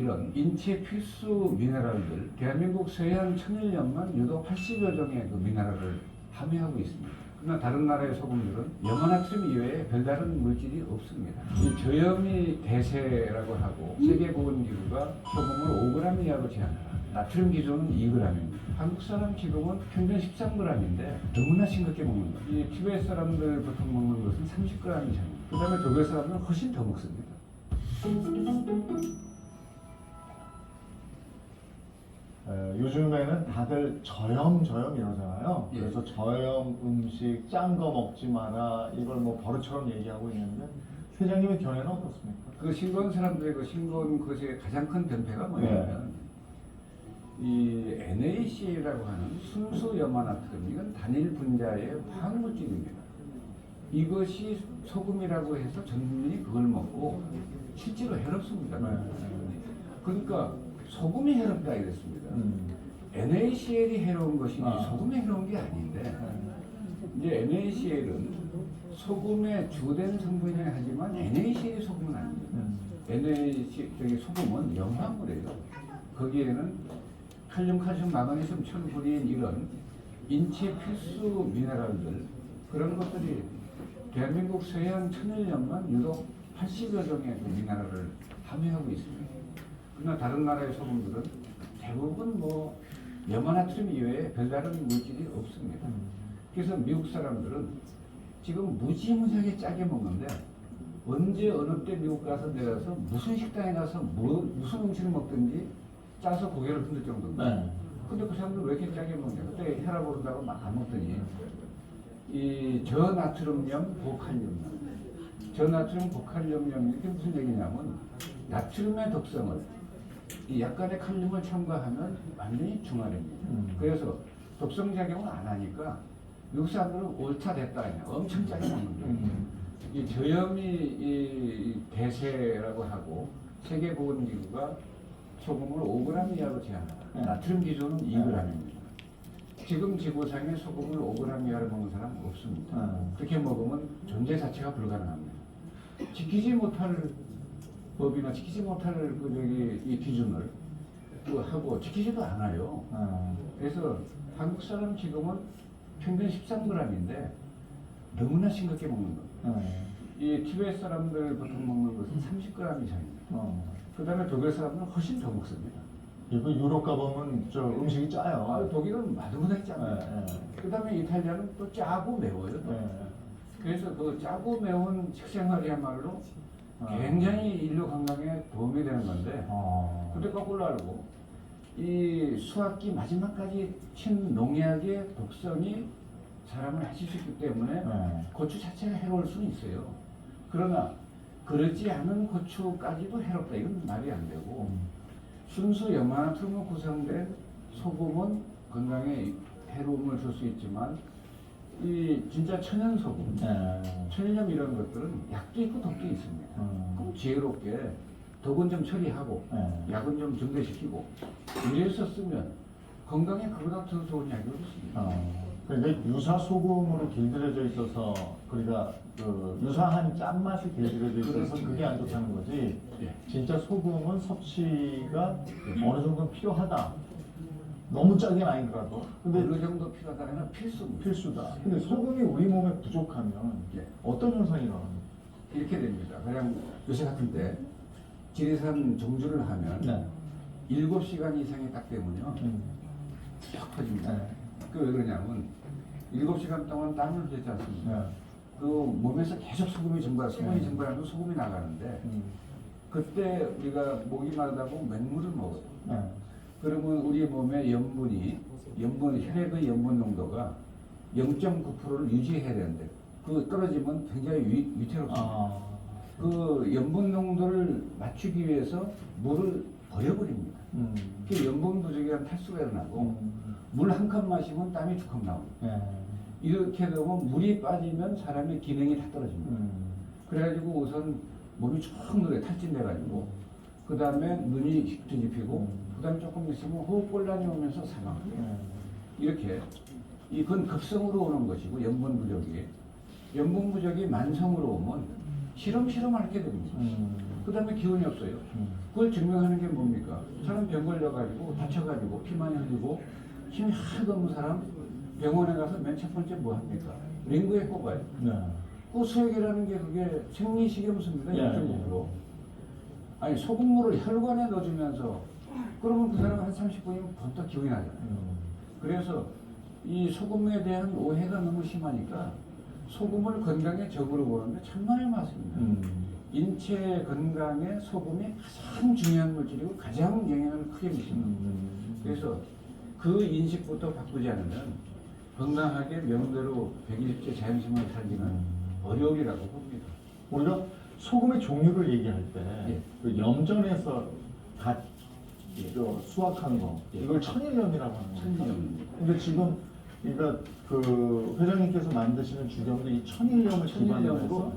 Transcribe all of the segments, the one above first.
이런 인체 필수 미네랄들 대한민국 서해안 천일염만 유독 80여 종의 그 미네랄을 함유하고 있습니다. 그러나 다른 나라의 소금들은 염화나트륨 이외에 별다른 물질이 없습니다. 이 저염이 대세라고 하고 세계보건기구가 소금을 5g 이하로 제한하라. 나트륨 기준은 2g입니다. 한국 사람 지금은 평균 13g인데 너무나 싱겁게 먹는 거예요. 이 티베트 사람들 보통 먹는 것은 30g 이상입니다. 그 다음에 독일 사람들은 훨씬 더 먹습니다. 에, 요즘에는 다들 저염 저염 이러잖아요. 예. 그래서 저염 음식 짠 거 먹지 마라 이걸 뭐 버릇처럼 얘기하고 있는데 회장님의 견해는 어떻습니까? 그 싱거운 사람들의 그 싱거운 것의 가장 큰 변태가 뭐냐면 이 NaCl라고 하는 순수 염화나트륨 이건 단일 분자의 화학물질입니다. 이것이 소금이라고 해서 전문이 그걸 먹고 실제로 해롭습니다. 네. 그러니까 소금이 해롭다 이랬습니다. 음. NaCl이 해로운 것이지 아. 소금이 해로운 게 아닌데 이제 NaCl은 소금의 주된 성분이긴 하지만 NaCl이 소금은 아닙니다. 음. NaC 저기 소금은 염화물이에요. 거기에는 칼륨, 칼슘, 마그네슘, 철분인 이런 인체 필수 미네랄들 그런 것들이 대한민국 서해안 천일염만 유독 80여 종의 그 미네랄을 함유하고 있습니다. 그러나 다른 나라의 소금들은 대부분 뭐 염화나트륨 이외에 별다른 물질이 없습니다. 그래서 미국 사람들은 지금 무지무지하게 짜게 먹는데 언제 어느 때 미국 가서 내려서 무슨 식당에 가서 뭐, 무슨 음식을 먹든지 짜서 고개를 흔들 정도입니다. 네. 근데 그 사람들 왜 이렇게 짜게 먹냐? 그때 혈압 오른다고 막 안 먹더니 이 저나트륨염 고칼륨염 저나트륨 고칼륨염 이게 무슨 얘기냐면 나트륨의 독성을 이 약간의 칼륨을 첨가하면 완전히 중화됩니다. 음. 그래서 독성 작용을 안 하니까 미국 사람들은 옳다 됐다 그냥 엄청 짜게 먹는 거예요. 음. 이 저염이 이 대세라고 하고 세계보건기구가 소금을 5g 이하로 제한하다. 네. 나트륨 기준은 2g입니다. 지금 지구상에 소금을 5g 이하로 먹는 사람 없습니다. 네. 그렇게 먹으면 존재 자체가 불가능합니다. 지키지 못할 법이나 지키지 못할 그 저기 이 기준을 그 하고 지키지도 않아요. 아. 그래서 한국 사람 지금은 평균 13g인데 너무나 싱겁게 먹는 거. 네. 이 티베트 사람들 보통 먹는 것은 30g 이상입니다. 어. 그 다음에 독일 사람들은 훨씬 더 먹습니다. 이거 유럽 가보면 저 음식이 짜요. 아, 독일은 마드보다 네, 짭니다. 네. 그 다음에 이탈리아는 또 짜고 매워요. 또. 네. 그래서 그 짜고 매운 식생활이야말로 아. 굉장히 인류 건강에 도움이 되는 건데 어. 근데 거꾸로 알고 이 수학기 마지막까지 친 농약의 독성이 사람을 해칠 수 있기 때문에 네. 고추 자체가 해로울 수는 있어요. 그러나 그렇지 않은 고추까지도 해롭다. 이건 말이 안 되고 음. 순수 염화나트륨으로 구성된 소금은 건강에 해로움을 줄 수 있지만 이 진짜 천연 소금, 네. 천연염 이런 것들은 약도 있고 독도 있습니다. 음. 그럼 지혜롭게 독은 좀 처리하고 네. 약은 좀 증대시키고 이래서 쓰면 건강에 그보다 더 좋은 약이 없습니다. 어, 그러니까 유사 소금으로 길들여져 있어서 그러니까 그 유사한 짠맛이 길들여져 있어서. 그게 안 좋다는 거지. 예. 진짜 소금은 섭취가 어느 정도 필요하다. 너무 짜긴 아니더라도. 근데 어느 정도 필요하다면 필수입니다. 필수다. 근데 소금이 우리 몸에 부족하면 예. 어떤 현상이 일어납니까? 이렇게 됩니다. 그냥 요새 같은 때 지리산 정주를 하면 네. 일곱 시간 이상이 딱 되면요 음. 쫙 퍼집니다. 네. 그왜 그러냐면 일곱 시간 동안 땀을 흘리지 않습니까? 네. 그 몸에서 계속 소금이 증발, 수분이 네. 증발하면 소금이 나가는데 음. 그때 우리가 목이 마르다고 맹물을 먹어요. 네. 그러면 우리 몸의 염분이 염분 혈액의 염분 농도가 0.9%를 유지해야 되는데 그 떨어지면 굉장히 위, 위태롭습니다. 아. 그 염분 농도를 맞추기 위해서 물을 버려버립니다. 음. 그 염분 부족이란 탈수가 일어나고 음. 물한 컵 마시면 땀이 두 컵 나옵니다. 네. 이렇게 되면 물이 빠지면 사람의 기능이 다 떨어집니다. 음. 그래가지고 우선 몸이 쭉 늘어 탈진돼가지고 그 다음에 눈이 뒤집히고 그 다음에 조금 있으면 호흡곤란이 오면서 사망합니다. 네. 이렇게 이건 급성으로 오는 것이고 염분 부족이 염분 부족이 만성으로 오면 시름시름 앓게 됩니다. 음. 그 다음에 기운이 없어요. 음. 그걸 증명하는 게 뭡니까? 사람 병 걸려가지고 다쳐가지고 피 많이 흘리고 힘이 하나도 없는 사람 병원에 가서 맨 첫 번째 뭐 합니까? 링거에 꼽아요. 네. 그 수액이라는 게 그게 생리식염수입니다. 네. 1.5%. 아니 소금물을 혈관에 넣어주면서 그러면 그 사람 한 30분이면 번떡 기운이 나잖아요. 음. 그래서 이 소금에 대한 오해가 너무 심하니까 소금을 건강에 적으로 보는데 천만의 말씀입니다. 음. 인체 건강에 소금이 가장 중요한 물질이고 가장 영향을 크게 미칩니다. 음. 그래서 그 인식부터 바꾸지 않으면 건강하게 명대로 120제 자연생활 살기는 음. 어려울이라고 봅니다. 우리가 소금의 종류를 얘기할 때, 예. 그 염전에서 다 저 수확한 거, 예. 이걸 천일염이라고 하는 거예요. 천일염입니다. 근데 지금, 그러니까 그 회장님께서 만드시는 주경도 이 천일염을 기반으로 천일염으로 해서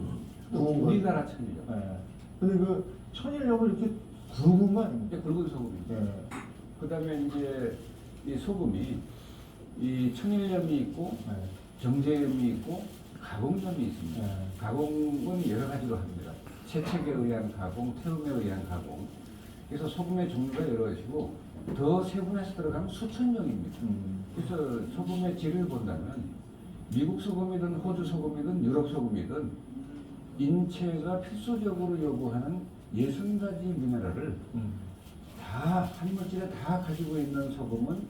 또 구운 거. 우리나라 천일염. 예. 근데 그 천일염을 이렇게 굵은 거 아닙니까? 이게 굵은 소금입니다. 예. 그다음에 이제 이 소금이 이 천일염이 있고 예. 정제염이 있고 가공점이 있습니다. 네. 가공은 여러 가지로 합니다. 세척에 의한 가공, 태움에 의한 가공. 그래서 소금의 종류가 여러 가지고 더 세분해서 들어가면 수천 종입니다. 음. 그래서 소금의 질을 본다면 미국 소금이든 호주 소금이든 유럽 소금이든 인체가 필수적으로 요구하는 60가지 미네랄을 음. 다한 물질에 다 가지고 있는 소금은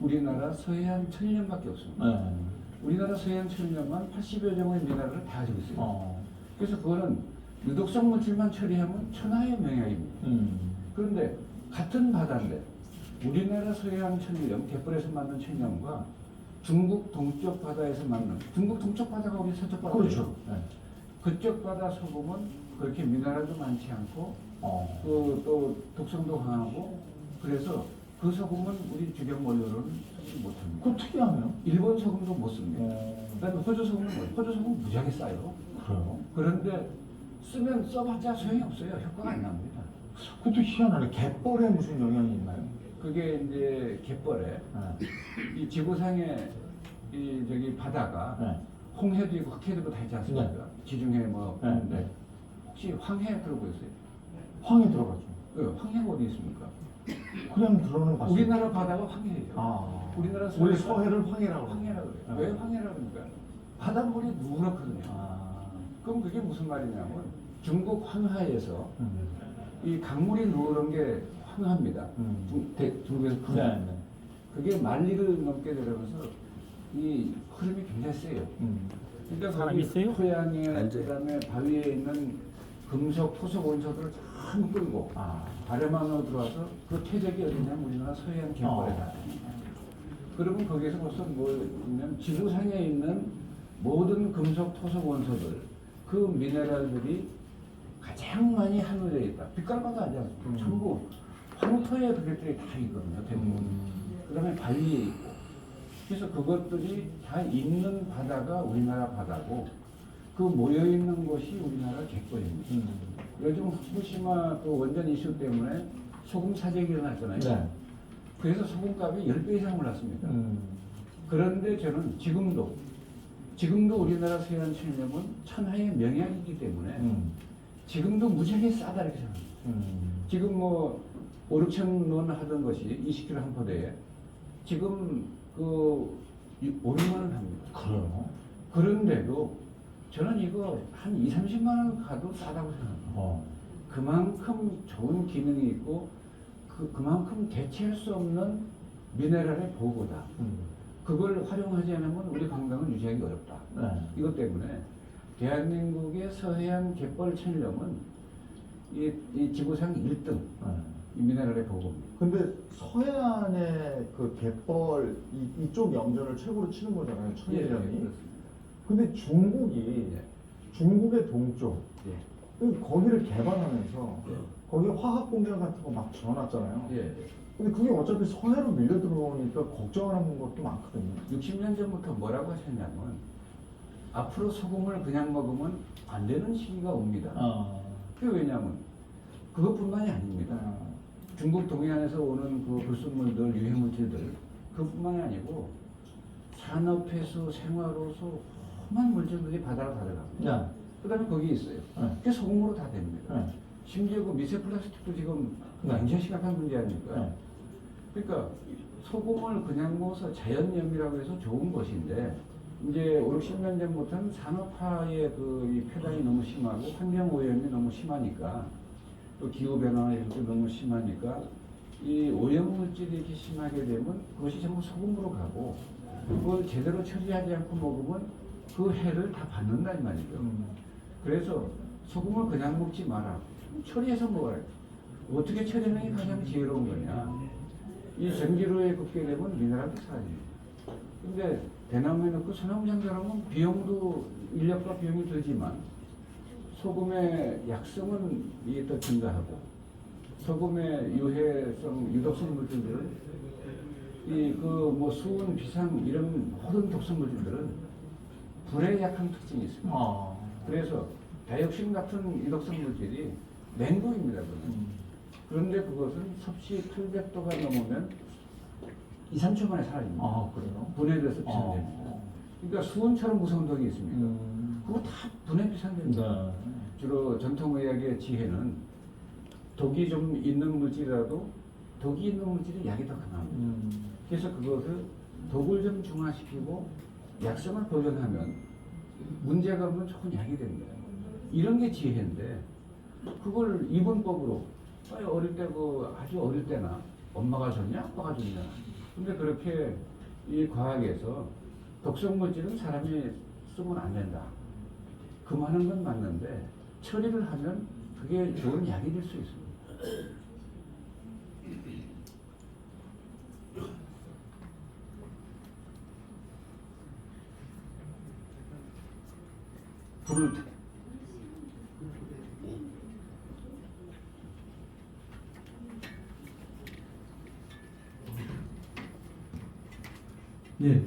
우리나라 서해안 천년밖에 없습니다. 예. 우리나라 서해안 천년만 80여 종의 미네랄을 다 가지고 있어요. 어. 그래서 그거는 유독성 물질만 처리하면 천하의 명약입니다. 음. 그런데 같은 바다인데 우리나라 서해안 천년, 갯벌에서 만든 천년과 중국 동쪽 바다에서 만든 중국 동쪽 바다가 우리 서쪽 바다예요. 그렇죠. 예. 그쪽 바다 소금은 그렇게 미네랄도 많지 않고 어. 그, 또 독성도 강하고 그래서 그 소금은 우리 주경 원료로는 쓰지 못합니다. 그거 특이하네요. 일본 소금도 못 씁니다. 어. 그다음에 호주 소금은 뭐? 호주 소금 무지하게 싸요. 그래요? 그런데 쓰면 써봤자 소용이 없어요. 효과가 안 납니다. 그것도 희한하네. 갯벌에 무슨 영향이 있나요? 그게 이제 갯벌에 네. 이 지구상에 이 저기 바다가 네. 홍해도 있고 흑해도 있고 다 있지 않습니까? 네. 지중해 뭐 네. 그런데 네. 혹시 황해 들어보셨어요? 황이 들어가죠. 예, 황해가 어디 있습니까? 그냥 들어는 봤어요. 우리나라 바다가 황해예요. 아. 우리나라 서해를 황해라고 황해라고 그래요. 네. 왜 황해라고 그러니까 바닷물이 누렇거든요. 아. 그럼 그게 무슨 말이냐면 중국 황하에서 음. 이 강물이 누런 게 황합니다. 음. 중, 대, 중국에서 황. 네, 네. 그게 만리를 넘게 되면서 이 흐름이 굉장히 세요. 음. 그러니까 사람 거기 있어요? 토양에. 그다음에 바위에 있는 금속, 토속 원소들을 참 끌고 아. 아래만으로 들어와서 그 퇴적이 어디냐면 우리나라 서해안 갯벌에 어. 다. 그러면 거기서 벌써 뭐냐면 지구상에 있는 모든 금속, 토속 원소들 그 미네랄들이 가장 많이 하늘에 있다. 빛깔마다 않습니까? 음. 전부 황토에 그것들이 다 있거든요. 대부분. 음. 그 다음에 바위에 있고. 그래서 그것들이 다 있는 바다가 우리나라 바다고 그 모여 있는 곳이 우리나라 갯벌입니다. 음. 요즘 후쿠시마 그 원전 이슈 때문에 소금 사재기 일어났잖아요. 네. 그래서 소금값이 10배 이상 올랐습니다. 음. 그런데 저는 지금도 지금도 우리나라 서해안 천년은 천하의 명약이기 때문에 음. 지금도 무지하게 싸다 이렇게 생각합니다. 음. 지금 뭐 5, 6천 원 하던 것이 20kg 한 포대에 지금 그 5, 6만 원 합니다. 그래요? 그런데도 저는 이거 한 2, 30만 원 가도 싸다고 생각합니다. 어. 그만큼 좋은 기능이 있고 그, 그만큼 대체할 수 없는 미네랄의 보고다. 음. 활용하지 않으면 우리 건강을 유지하기 어렵다. 네. 이것 때문에 대한민국의 서해안 갯벌 천일염은 이, 이 지구상 1등 네. 이 미네랄의 보고입니다. 근데 서해안의 그 갯벌 이, 이쪽 염전을 최고로 치는 거잖아요. 예, 천일염이. 그렇습니다. 근데 중국이 예. 중국의 동쪽 예. 그 거기를 개발하면서 예. 거기에 화학 공장 같은 거 막 지어놨잖아요. 예. 근데 그게 어차피 서해로 밀려 들어오니까 걱정하는 것도 많거든요. 60년 전부터 뭐라고 하셨냐면 앞으로 소금을 그냥 먹으면 안 되는 시기가 옵니다. 아. 그게 왜냐면 그것뿐만이 아닙니다. 아. 중국 동해안에서 오는 그 불순물들, 유해물질들 그것뿐만이 아니고 산업폐수, 생활호수 험한 물질들이 바다로 다 들어갑니다. 네. 그 다음에 거기 있어요. 네. 그게 소금으로 다 됩니다. 네. 심지어 그 미세 플라스틱도 지금 네. 굉장히 심각한 문제 아닙니까? 네. 그러니까 소금을 그냥 먹어서 자연염이라고 해서 좋은 것인데 이제 5, 60년 전부터는 산업화의 그이 폐단이 너무 심하고 환경 오염이 너무 심하니까 또 기후 변화 이런 게 너무 심하니까 이 오염 물질이 이렇게 심하게 되면 그것이 전부 소금으로 가고 그걸 제대로 처리하지 않고 먹으면 그 해를 다 받는다 이 말이죠. 음. 그래서 소금을 그냥 먹지 마라. 처리해서 먹어야 돼. 어떻게 처리하는 게 가장 지혜로운 거냐. 이 전기로에 굽게 되면 미네랄도 사라집니다. 근데 대나무에 넣고 소나무 장사하면 비용도 인력과 비용이 들지만 소금의 약성은 이게 더 증가하고 소금의 유해성, 유독성 물질들은 이 그 뭐 수은, 비상 이런 모든 독성 물질들은 불에 약한 특징이 있습니다. 아. 그래서 다이옥신 같은 유독성 물질이 맹독입니다. 그는. 음. 그런데 그것은 섭씨 800도가 넘으면 2, 3초 만에 사라집니다. 아, 그래요? 분해돼서 아. 비산됩니다. 그러니까 수은처럼 무서운 독이 있습니다. 음. 그거 다 분해 비산됩니다. 네. 주로 전통의학의 지혜는 독이 좀 있는 물질이라도 독이 있는 물질이 약이 더 강합니다. 음. 그래서 그것을 독을 좀 중화시키고 약성을 보존하면 문제가 없는 좋은 약이 됩니다. 이런 게 지혜인데 그걸 이분법으로 아니, 어릴 때 그 아주 어릴 때나 엄마가 줬냐 아빠가 줬냐 근데 그렇게 이 과학에서 독성 물질은 사람이 쓰면 안 된다 금하는 건 맞는데 처리를 하면 그게 좋은 약이 될 수 있습니다. 불을 예,